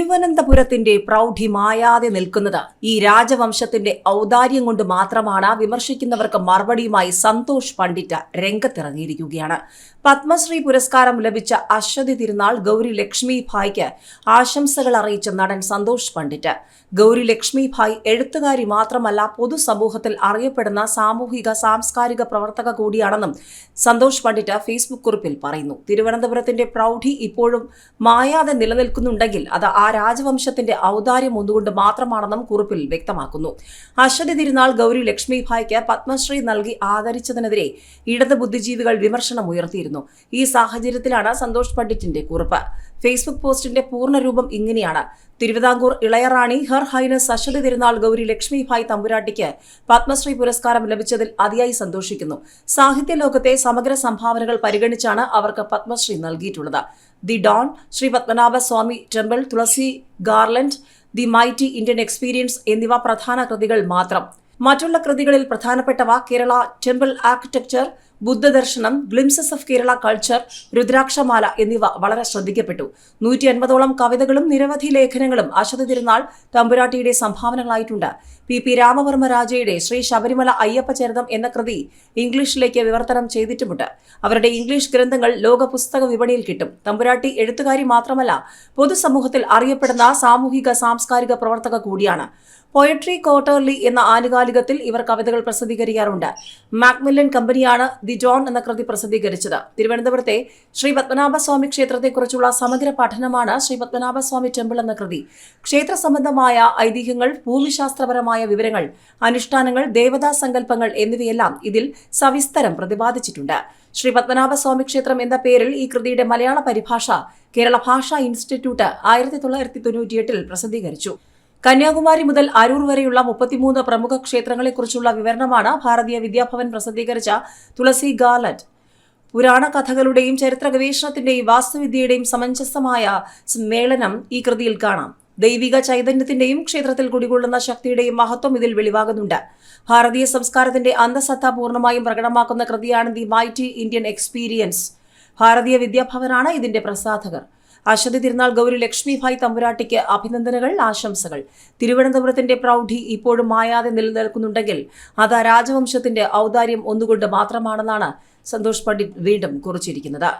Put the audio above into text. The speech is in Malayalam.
തിരുവനന്തപുരത്തിന്റെ പ്രൗഢി മായാതെ നിൽക്കുന്നത് ഈ രാജവംശത്തിന്റെ ഔദാര്യം കൊണ്ട് മാത്രമാണ് വിമർശിക്കുന്നവർക്ക് മറുപടിയുമായി സന്തോഷ് പണ്ഡിറ്റ് രംഗത്തിറങ്ങിയിരിക്കുകയാണ്. പത്മശ്രീ പുരസ്കാരം ലഭിച്ച അശ്വതി തിരുനാൾ ഗൗരി ലക്ഷ്മി ഭായ്ക്ക് ആശംസകൾ അറിയിച്ച നടൻ സന്തോഷ് പണ്ഡിറ്റ്. ഗൗരി ലക്ഷ്മി ഭായ് എഴുത്തുകാരി മാത്രമല്ല പൊതുസമൂഹത്തിൽ അറിയപ്പെടുന്ന സാമൂഹിക സാംസ്കാരിക പ്രവർത്തക കൂടിയാണെന്നും സന്തോഷ് പണ്ഡിറ്റ് ഫേസ്ബുക്ക് കുറിപ്പിൽ പറയുന്നു. തിരുവനന്തപുരത്തിന്റെ പ്രൗഢി ഇപ്പോഴും മായാതെ നിലനിൽക്കുന്നുണ്ടെങ്കിൽ അത് ആ രാജവംശത്തിന്റെ ഔദാര്യം ഒന്നുകൊണ്ട് മാത്രമാണെന്നും കുറിപ്പിൽ വ്യക്തമാക്കുന്നു. അശ്വതി തിരുനാൾ ഗൗരി ലക്ഷ്മി ഭായ്ക്ക് പത്മശ്രീ നൽകി ആദരിച്ചതിനെതിരെ ഇടത് ബുദ്ധിജീവികൾ വിമർശനം ഉയർത്തിയിരുന്നു. ഈ സാഹചര്യത്തിലാണ് സന്തോഷ് പണ്ഡിറ്റിന്റെ കുറിപ്പ്. ഫേസ്ബുക്ക് പോസ്റ്റിന്റെ പൂർണരൂപം ഇങ്ങനെയാണ്. തിരുവിതാംകൂർ ഇളയറാണി ഹെർ ഹൈനസ് അശ്വതി തിരുനാൾ ഗൗരി ലക്ഷ്മിഭായ് തമ്പുരാട്ടിക്ക് പത്മശ്രീ പുരസ്കാരം ലഭിച്ചതിൽ അതിയായി സന്തോഷിക്കുന്നു. സാഹിത്യ ലോകത്തെ സമഗ്ര സംഭാവനകൾ പരിഗണിച്ചാണ് അവർക്ക് പത്മശ്രീ നൽകിയിട്ടുള്ളത്. The dawn Sree Padmanabha Swamy temple Thulasi garland the mighty Indian experience എന്നിവ പ്രധാന കൃതികൾ മാത്രം. മറ്റുള്ള കൃതികളിൽ പ്രധാനപ്പെട്ടവ Kerala temple architecture Buddhadarshanam glimpses of Kerala culture Rudrakshamala എന്നിവ വളരെ ശ്രദ്ധിക്കപ്പെട്ടു. നൂറ്റി അൻപതോളം കവിതകളും നിരവധി ലേഖനങ്ങളും അശ്വതി തിരുനാൾ തമ്പുരാട്ടിയുടെ സംഭാവനകളായിട്ടുണ്ട്. പി. പി. രാമവർമ്മ രാജയുടെ ശ്രീ ശബരിമല അയ്യപ്പ ചരിതം എന്ന കൃതി ഇംഗ്ലീഷിലേക്ക് വിവർത്തനം ചെയ്തിട്ടുമുണ്ട്. അവരുടെ ഇംഗ്ലീഷ് ഗ്രന്ഥങ്ങൾ ലോക പുസ്തക വിപണിയിൽ കിട്ടും. തമ്പുരാട്ടി എഴുത്തുകാരി മാത്രമല്ല പൊതുസമൂഹത്തിൽ അറിയപ്പെടുന്ന സാമൂഹിക സാംസ്കാരിക പ്രവർത്തക കൂടിയാണ്. പോയട്രി ക്വാർട്ടർലി എന്ന ആനുകാലികത്തിൽ ഇവർ കവിതകൾ പ്രസിദ്ധീകരിക്കാറുണ്ട്. മാക്മില്ലൻ കമ്പനിയാണ് ദി ജോൺ എന്ന കൃതി പ്രസിദ്ധീകരിച്ചത്. തിരുവനന്തപുരത്തെ ശ്രീ പത്മനാഭസ്വാമി ക്ഷേത്രത്തെക്കുറിച്ചുള്ള സമഗ്ര പഠനമാണ് ശ്രീ പത്മനാഭസ്വാമി ടെമ്പിൾ എന്ന കൃതി. ക്ഷേത്ര സംബന്ധമായ ഐതിഹ്യങ്ങൾ ഭൂമിശാസ്ത്രപരമായ വിവരങ്ങൾ അനുഷ്ഠാനങ്ങൾ ദേവതാ സങ്കല്പങ്ങൾ എന്നിവയെല്ലാം ഇതിൽ സവിസ്തരം പ്രതിപാദിച്ചിട്ടുണ്ട്. ശ്രീ പത്മനാഭസ്വാമി ക്ഷേത്രം എന്ന പേരിൽ ഈ കൃതിയുടെ മലയാള പരിഭാഷ കേരള ഭാഷാ ഇൻസ്റ്റിറ്റ്യൂട്ട് ആയിരത്തി തൊള്ളായിരത്തി തൊണ്ണൂറ്റിയെട്ടിൽ പ്രസിദ്ധീകരിച്ചു. കന്യാകുമാരി മുതൽ അരൂർ വരെയുള്ള മുപ്പത്തിമൂന്ന് പ്രമുഖ ക്ഷേത്രങ്ങളെക്കുറിച്ചുള്ള വിവരണമാണ് ഭാരതീയ വിദ്യാഭവൻ പ്രസിദ്ധീകരിച്ച തുളസി ഗാലറ്റ് പുരാണ കഥകളുടെയും ചരിത്ര ഗവേഷണത്തിന്റെയും വാസ്തുവിദ്യയുടെയും സമഞ്ജസമായ സമ്മേളനം ഈ കൃതിയിൽ കാണാം. ദൈവിക ചൈതന്യത്തിന്റെയും ക്ഷേത്രത്തിൽ കുടികൊള്ളുന്ന ശക്തിയുടെയും മഹത്വം ഇതിൽ വെളിവാകുന്നുണ്ട്. ഭാരതീയ സംസ്കാരത്തിന്റെ അന്തസത്ത പൂർണമായും പ്രകടമാക്കുന്ന കൃതിയാണ് ദി മൈറ്റി ഇന്ത്യൻ എക്സ്പീരിയൻസ്. ഭാരതീയ വിദ്യാഭവനാണ് ഇതിന്റെ പ്രസാധകർ. അശ്വതി തിരുനാൾ ഗൗരി ലക്ഷ്മിഭായ് തമ്പുരാട്ടിക്ക് അഭിനന്ദനങ്ങൾ ആശംസകൾ. തിരുവനന്തപുരത്തിന്റെ പ്രൗഢി ഇപ്പോഴും മായാതെ നിലനിൽക്കുന്നുണ്ടെങ്കിൽ അത് രാജവംശത്തിന്റെ ഔദാര്യം ഒന്നുകൊണ്ട് മാത്രമാണെന്നാണ് സന്തോഷ് പണ്ഡിറ്റ് വീണ്ടും കുറിച്ചിരിക്കുന്നത്.